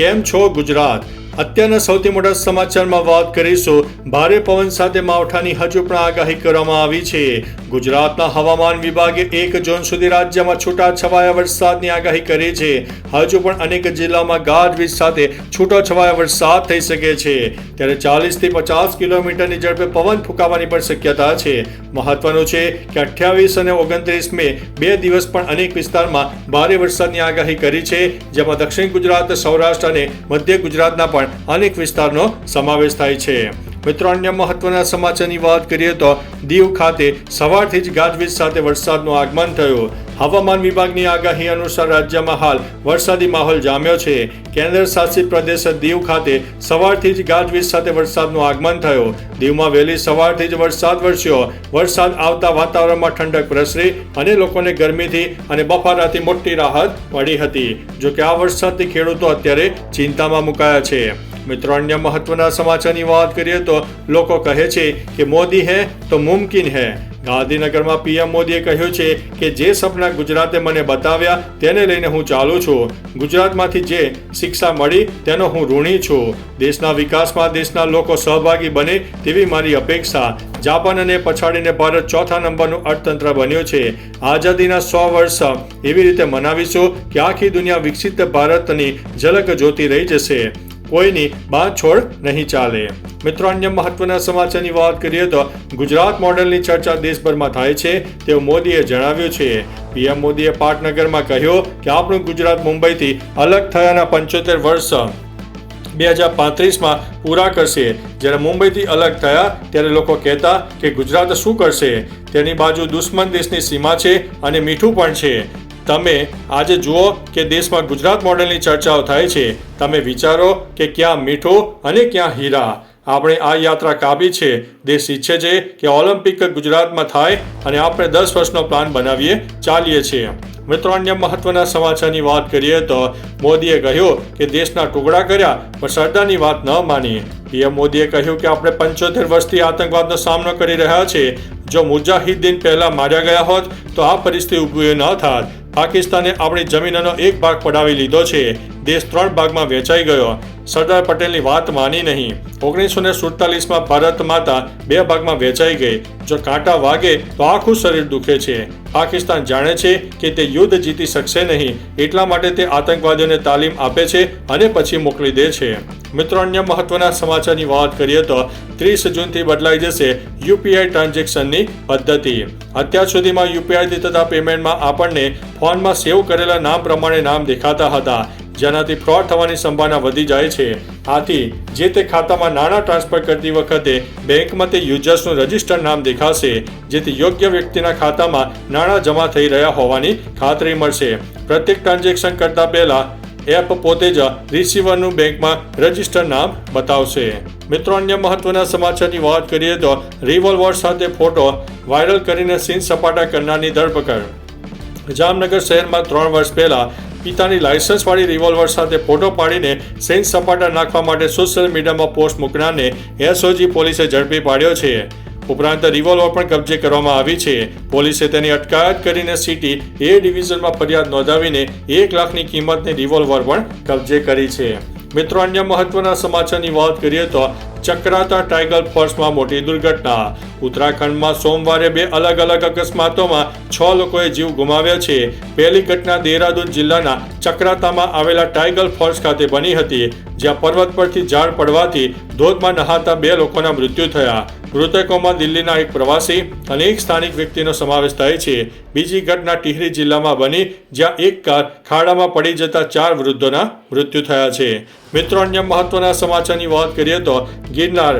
કેમ છો ગુજરાત? અત્યારના સૌથી મોટા સમાચારમાં વાત કરીશું. ભારે પવન સાથે માવઠાની હજુ પણ આગાહી કરવામાં આવી છે. ગુજરાતના હવામાન વિભાગે એક જૂન સુધી રાજ્યમાં છૂટા છવાયા વરસાદની આગાહી કરી છે. હજુ પણ અનેક જિલ્લામાં ગાજવીજ સાથે છૂટો છવાયા વરસાદ થઈ શકે છે. ત્યારે ચાલીસથી પચાસ કિલોમીટરની ઝડપે પવન ફૂંકાવાની પણ શક્યતા છે. મહત્વનું છે કે અઠ્યાવીસ અને ઓગણત્રીસ મે બે દિવસ પણ અનેક વિસ્તારમાં ભારે વરસાદની આગાહી કરી છે. જેમાં દક્ષિણ ગુજરાત, સૌરાષ્ટ્ર અને મધ્ય ગુજરાતના પણ અનેક વિસ્તારનો સમાવેશ થાય છે. મિત્રો, અન્ય મહત્વના સમાચારની વાત કરીએ તો દીવ ખાતે સવારથી જ ગાજવીજ સાથે વરસાદનું આગમન થયું. હવામાન વિભાગની આગાહી અનુસાર રાજ્યમાં હાલ વરસાદી માહોલ જામ્યો છે. કેન્દ્ર શાસિત પ્રદેશ દીવ ખાતે સવારથી જ ગાજવીજ સાથે વરસાદનું આગમન થયું. દીવમાં વહેલી સવારથી જ વરસાદ વરસ્યો. વરસાદ આવતા વાતાવરણમાં ઠંડક પ્રસરી અને લોકોને ગરમીથી અને બફારાથી મોટી રાહત મળી હતી. જો કે આ વરસાદથી ખેડૂતો અત્યારે ચિંતામાં મુકાયા છે. મિત્રો, અન્ય મહત્વના સમાચારની વાત કરીએ તો લોકો કહે છે કે મોદી હે તો મુમકિન હે. ગાંધીનગરમાં પીએમ મોદીએ કહ્યું છે કે જે સપના ગુજરાતે મને બતાવ્યા તેને લઈને હું ચાલુ છું. ગુજરાતમાંથી જે શિક્ષા મળી તેનો હું ઋણી છું. દેશના વિકાસમાં દેશના લોકો સહભાગી બને તેવી મારી અપેક્ષા. જાપાનને પછાડીને ભારત ચોથા નંબરનું અર્થતંત્ર બન્યું છે. આઝાદીના સો વર્ષ એવી રીતે મનાવીશું કે આખી દુનિયા વિકસિત ભારતની ઝલક જોતી રહી જશે. કોઈની બાંધછોડ નહીં ચાલે. મિત્રો, અન્ય મહત્વના સમાચારની વાત કરીએ તો ગુજરાત મોડેલની ચર્ચા દેશભરમાં થાય છે, તેવું મોદીએ જણાવ્યું છે. પીએમ મોદીએ પાટનગરમાં કહ્યું કે આપણું ગુજરાત મુંબઈથી અલગ થયાના પંચોતેર વર્ષ બે હજાર પાંત્રીસમાં પૂરા કરશે. જ્યારે મુંબઈથી અલગ થયા, ત્યારે લોકો કહેતા કે ગુજરાત શું કરશે? તેની બાજુ દુશ્મન દેશની સીમા છે અને મીઠું પણ છે. તમે આજે જુઓ કે દેશમાં ગુજરાત મોડેલની ચર્ચાઓ થાય છે. તમે વિચારો કે ક્યાં મીઠું અને ક્યાં હીરા. આપણે આ યાત્રા કાબી છે. દેશ ઈચ્છે છે કે ઓલિમ્પિક ગુજરાતમાં થાય અને આપણે દસ વર્ષનો પ્લાન બનાવીએ, ચાલીએ છીએ. મિત્રો, અન્ય મહત્વના સમાચારની વાત કરીએ તો મોદીએ કહ્યું કે દેશના ટુકડા કર્યા, પણ સરદારની વાત ન માની. પીએમ મોદીએ કહ્યું કે આપણે પંચોતેર વર્ષથી આતંકવાદનો સામનો કરી રહ્યા છે જો મુજાહિદ્દીન પહેલા માર્યા ગયા હોત, તો આ પરિસ્થિતિ ઊભી ન થાત. પાકિસ્તાને આપણી જમીનનો એક ભાગ પડાવી લીધો છે. દેશ ત્રણ ભાગમાં વેચાઈ ગયો. સરદાર પટેલની વાત માની નહીં. ઓગણીસો ને સુડતાલીસમાં ભારત માતા બે ભાગમાં વેચાઈ ગઈ. જો કાંટા વાગે તો આખું શરીર દુખે છે. પાકિસ્તાન જાણે છે કે તે યુદ્ધ જીતી શકશે નહીં. એટલા માટે તે આતંકવાદીઓને તાલીમ આપે છે અને પછી મોકલી દે છે. મિત્રો, અન્ય મહત્વના સમાચારની વાત કરીએ તો ત્રીસ જૂનથી બદલાઈ જશે યુપીઆઈ ટ્રાન્ઝેક્શનની પદ્ધતિ. અત્યાર સુધીમાં યુપીઆઈથી થતા પેમેન્ટમાં આપણને ફોનમાં સેવ કરેલા નામ પ્રમાણે નામ દેખાતા હતા. જેનાથી ફ્રોડ થવાની સંભાવના વધી જાય છે. આથી, જે તે ખાતામાં નાણાં ટ્રાન્સફર કરતી વખતે બેંકમાં તે યુઝર્સનું રજિસ્ટર નામ દેખાશે, જેથી યોગ્ય વ્યક્તિના ખાતામાં નાણાં જમા થઈ રહ્યા હોવાની ખાતરી મળશે. પ્રત્યેક ટ્રાન્ઝેક્શન કરતા પહેલા એપ પોતે જ રિસીવરનું બેંકમાં રજિસ્ટર નામ બતાવશે. મિત્રો, અન્ય મહત્વના સમાચારની વાત કરીએ તો રિવોલ્વર સાથે ફોટો વાયરલ કરીને સીન સપાટા કરનારની ધરપકડ. જામનગર શહેરમાં ત્રણ વર્ષ પહેલા પિતાની લાયસન્સવાળી રિવોલ્વર સાથે ફોટો પાડીને સેન સપાટા નાખવા માટે સોશિયલ મીડિયામાં પોસ્ટ મૂકનારને એસઓજી પોલીસે ઝડપી પાડ્યો છે. ઉપરાંત રિવોલ્વર પણ કબજે કરવામાં આવી છે. પોલીસે તેની અટકાયત કરીને સિટી એ ડિવિઝનમાં ફરિયાદ નોંધાવીને એક લાખની કિંમતની રિવોલ્વર પણ કબજે કરી છે. મિત્રો, અન્ય મહત્વના સમાચારની વાત કરીએ તો ચક્રાતા ટાઈગર ફોર્સમાં મોટી દુર્ઘટના. ઉત્તરાખંડમાં સોમવારે બે અલગ અલગ અકસ્માતોમાં છ લોકોએ જીવ ગુમાવ્યા છે. પહેલી ઘટના દેહરાદૂન જિલ્લાના ચક્રાતામાં આવેલા ટાઈગર ફોર્સ ખાતે બની હતી, જ્યાં પર્વત પરથી ઝાડ પડવાથી ધોધમાં નહાતા બે લોકોના મૃત્યુ થયા. મૃતકોમાં દિલ્હીના એક પ્રવાસી અને એક સ્થાનિક વ્યક્તિનો સમાવેશ થાય છે. બીજી ઘટના ટિહરી જિલ્લામાં બની, જ્યાં એક કાર ખાડામાં પડી જતા ચાર વૃદ્ધોના મૃત્યુ થયા છે. મિત્રો, અન્ય મહત્વના સમાચારની વાત કરીએ તો ગિરનાર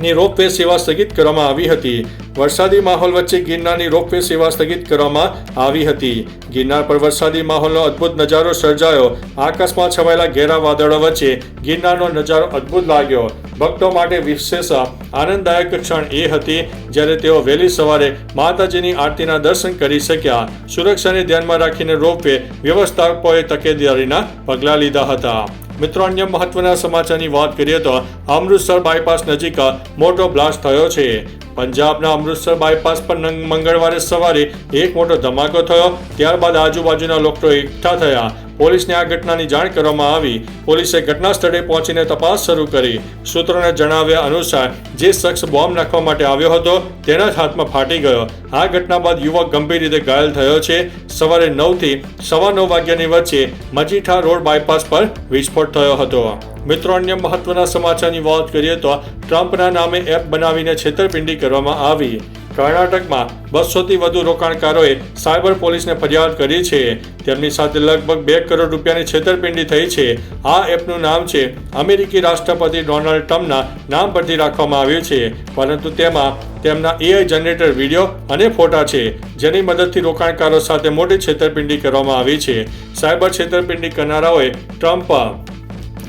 ની રોપવે સેવા સ્થગિત કરવામાં આવી હતી. વરસાદી માહોલ વચ્ચે ગિરનારની રોપવે સેવા સ્થગિત કરવામાં આવી હતી. ગિરનાર પર વરસાદી માહોલનો અદ્ભુત નજારો સર્જાયો. આકાશમાં છવાયેલા ઘેરા વાદળો વચ્ચે ગિરનારનો નજારો અદ્ભુત લાગ્યો. ભક્તો માટે વિશેષ આનંદદાયક ક્ષણ એ હતી જ્યારે તેઓ વહેલી સવારે માતાજીની આરતીના દર્શન કરી શક્યા. સુરક્ષાને ધ્યાનમાં રાખીને રોપવે વ્યવસ્થાપકોએ તકેદારીના પગલાં લીધા હતા. મિત્રો અન્ય મહત્વના સમાચારની વાત કરીએ તો અમૃતસર બાયપાસ નજીક મોટો બ્લાસ્ટ થયો છે. પંજાબના અમૃતસર બાયપાસ પર મંગળવારે સવારે એક મોટો ધમાકો થયો. ત્યારબાદ આજુબાજુના લોકો એકઠા થયા. પોલીસને આ ઘટનાની જાણ કરવામાં આવી. પોલીસે ઘટના સ્થળે પહોંચીને તપાસ શરૂ કરી. સૂત્રોને જણાવ્યા અનુસાર, જે શખ્સ બોમ્બ નાખવા માટે આવ્યો હતો, તેના જ હાથમાં ફાટી ગયો. આ ઘટના બાદ યુવક ગંભીર રીતે ઘાયલ થયો છે. સવારે નવથી સવા નવ વાગ્યાની વચ્ચે મજીઠા રોડ બાયપાસ પર વિસ્ફોટ થયો હતો. મિત્રો, અન્ય મહત્વના સમાચારની વાત કરીએ તો ટ્રમ્પના નામે એપ બનાવીને છેતરપિંડી કરવામાં આવી. કર્ણાટકમાં બસોથી વધુ રોકાણકારોએ સાયબર પોલીસને ફરિયાદ કરી છે. તેમની સાથે લગભગ બે કરોડ રૂપિયાની છેતરપિંડી થઈ છે. આ એપનું નામ છે અમેરિકી રાષ્ટ્રપતિ ડોનાલ્ડ ટ્રમ્પના નામ પરથી રાખવામાં આવ્યું છે. પરંતુ તેમાં તેમના એઆઈ જનરેટર વીડિયો અને ફોટા છે, જેની મદદથી રોકાણકારો સાથે મોટી છેતરપિંડી કરવામાં આવી છે. સાયબર છેતરપિંડી કરનારાઓએ ટ્રમ્પ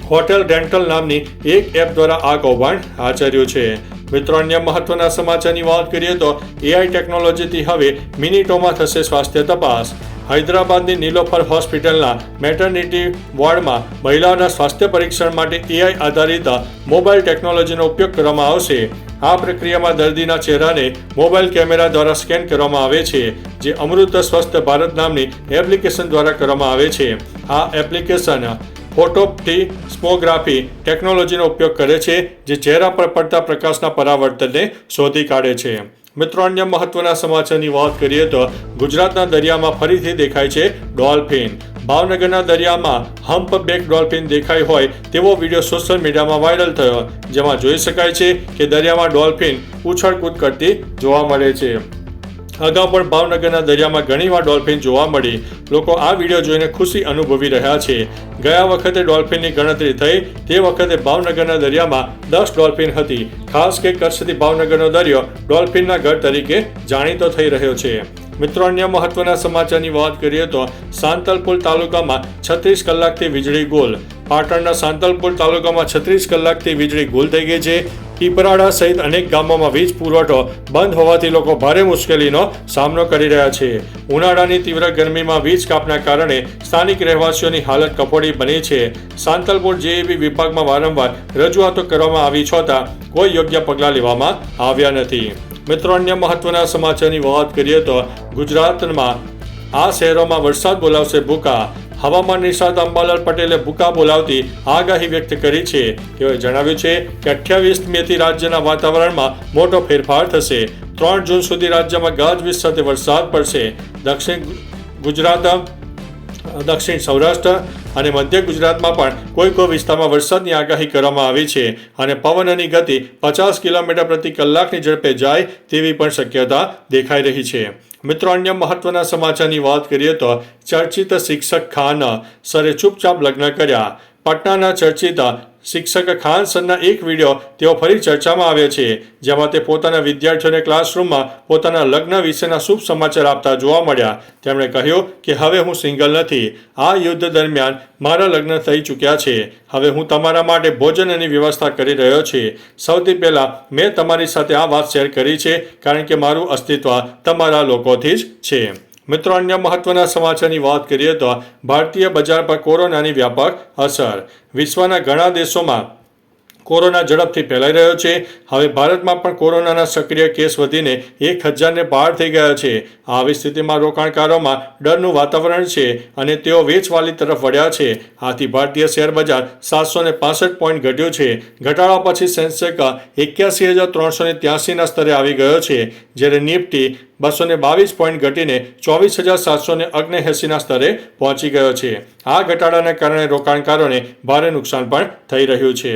હોટેલ રેન્ટલ નામની એક એપ દ્વારા આ કૌભાંડ આચર્યું છે. મિત્રો, અન્ય મહત્વના સમાચારની વાત કરીએ તો એઆઈ ટેકનોલોજીથી હવે મિનિટોમાં થશે સ્વાસ્થ્ય તપાસ. હૈદરાબાદની નીલોફર હોસ્પિટલના મેટર્નિટી વોર્ડમાં મહિલાઓના સ્વાસ્થ્ય પરીક્ષણ માટે એઆઈ આધારિત મોબાઈલ ટેકનોલોજીનો ઉપયોગ કરવામાં આવશે. આ પ્રક્રિયામાં દર્દીના ચહેરાને મોબાઈલ કેમેરા દ્વારા સ્કેન કરવામાં આવે છે, જે અમૃત સ્વસ્થ ભારત નામની એપ્લિકેશન દ્વારા કરવામાં આવે છે. આ એપ્લિકેશન ફોટોપ્ટી સ્મોગ્રાફી ટેકનોલોજીનો ઉપયોગ કરે છે, જે ચહેરા પર પડતા પ્રકાશના પરાવર્તનને શોધી કાઢે છે. મિત્રો, અન્ય મહત્વના સમાચારની વાત કરીએ તો ગુજરાતના દરિયામાં ફરીથી દેખાય છે ડોલ્ફિન. ભાવનગરના દરિયામાં હમ્પ બેક ડોલ્ફિન દેખાઈ હોય તેવો વીડિયો સોશિયલ મીડિયામાં વાયરલ થયો, જેમાં જોઈ શકાય છે કે દરિયામાં ડોલ્ફિન ઉછળકૂદ કરતી જોવા મળે છે. અગાઉ પણ ભાવનગરના દરિયામાં ઘણીવાર ડોલ્ફિન જોવા મળી. લોકો આ વીડિયો જોઈને ખુશી અનુભવી રહ્યા છે. ગયા વખતે ડોલ્ફિનની ગણતરી થઈ, તે વખતે ભાવનગરના દરિયામાં દસ ડોલ્ફિન હતી. ખાસ કે કચ્છથી ભાવનગરનો દરિયો ડોલ્ફિનના ઘર તરીકે જાણીતો થઈ રહ્યો છે. મિત્રો, અન્ય મહત્વના સમાચારની વાત કરીએ તો સાંતલપુર તાલુકામાં છત્રીસ કલાકથી વીજળી ગોલ. પાટણના સાંતલપુર તાલુકામાં છત્રીસ કલાકથી વીજળી ગુલ થઈ ગઈ છે. પીપરાડા સહિત અનેક ગામોમાં વીજ પુરવઠો બંધ હોવાથી લોકો ભારે મુશ્કેલીનો સામનો કરી રહ્યા છે. ઉનાળાની તીવ્ર ગરમીમાં વીજ કાપના કારણે સ્થાનિક રહેવાસીઓની હાલત કફોડી બની છે. સાંતલપુર જેઈબી વિભાગમાં વારંવાર રજૂઆતો કરવામાં આવી છતાં કોઈ યોગ્ય પગલાં લેવામાં આવ્યા નથી. મિત્રો, અન્ય મહત્વના સમાચારની વાત કરીએ તો ગુજરાતમાં આ શહેરોમાં વરસાદ બોલાવશે ભૂકા. હવામાન નિષ્ણાત અંબાલાલ પટેલે ભૂકા બોલાવતી આગાહી વ્યક્ત કરી છે. તેઓએ જણાવ્યું છે કે અઠ્યાવીસ મેથી રાજ્યના વાતાવરણમાં મોટો ફેરફાર થશે. ત્રણ જૂન સુધી રાજ્યમાં ગાજવીજ સાથે વરસાદ પડશે. દક્ષિણ ગુજરાત દક્ષિણ સૌરાષ્ટ્ર અને મધ્ય ગુજરાતમાં પણ કોઈ કોઈ વિસ્તારમાં વરસાદની આગાહી કરવામાં આવી છે અને પવનની ગતિ પચાસ કિલોમીટર પ્રતિ કલાકની ઝડપે જાય તેવી પણ શક્યતા દેખાઈ રહી છે. મિત્રો, અન્ય મહત્વના સમાચારની વાત કરીએ તો ચર્ચિત શિક્ષક ખાન સરે ચૂપચાપ લગ્ન કર્યા. પટનાના ચર્ચિત શિક્ષક ખાન સરના એક વીડિયો તેઓ ફરી ચર્ચામાં આવ્યા છે, જેમાં તે પોતાના વિદ્યાર્થીઓને ક્લાસરૂમમાં પોતાના લગ્ન વિશેના શુભ સમાચાર આપતા જોવા મળ્યા. તેમણે કહ્યું કે, હવે હું સિંગલ નથી. આ યુદ્ધ દરમિયાન મારા લગ્ન થઈ ચૂક્યા છે. હવે હું તમારા માટે ભોજનની વ્યવસ્થા કરી રહ્યો છું. સૌથી પહેલાં મેં તમારી સાથે આ વાત શેર કરી છે, કારણ કે મારું અસ્તિત્વ તમારા લોકોથી જ છે. મિત્રો, અન્ય મહત્વના સમાચારની વાત કરીએ તો ભારતીય બજાર પર કોરોનાની વ્યાપક અસર. વિશ્વના ઘણા દેશોમાં કોરોના ઝડપથી ફેલાઈ રહ્યો છે. હવે ભારતમાં પણ કોરોનાના સક્રિય કેસ વધીને એક હજારને પાર થઈ ગયા છે. આવી સ્થિતિમાં રોકાણકારોમાં ડરનું વાતાવરણ છે અને તેઓ વેચવાલી તરફ વળ્યા છે. આથી ભારતીય શેર બજાર સાતસો ને પાસઠ પોઈન્ટ ઘટ્યું છે. ઘટાડા પછી સેન્સેક એક્યાસી હજાર ત્રણસો ને ત્યાસીના સ્તરે આવી ગયો છે, જ્યારે નિફ્ટી બસો ને બાવીસ પોઈન્ટ ઘટીને ચોવીસ હજાર સાતસો ને ઓગણએંસીના સ્તરે પહોંચી ગયો છે. આ ઘટાડાને કારણે રોકાણકારોને ભારે નુકસાન પણ થઈ રહ્યું છે.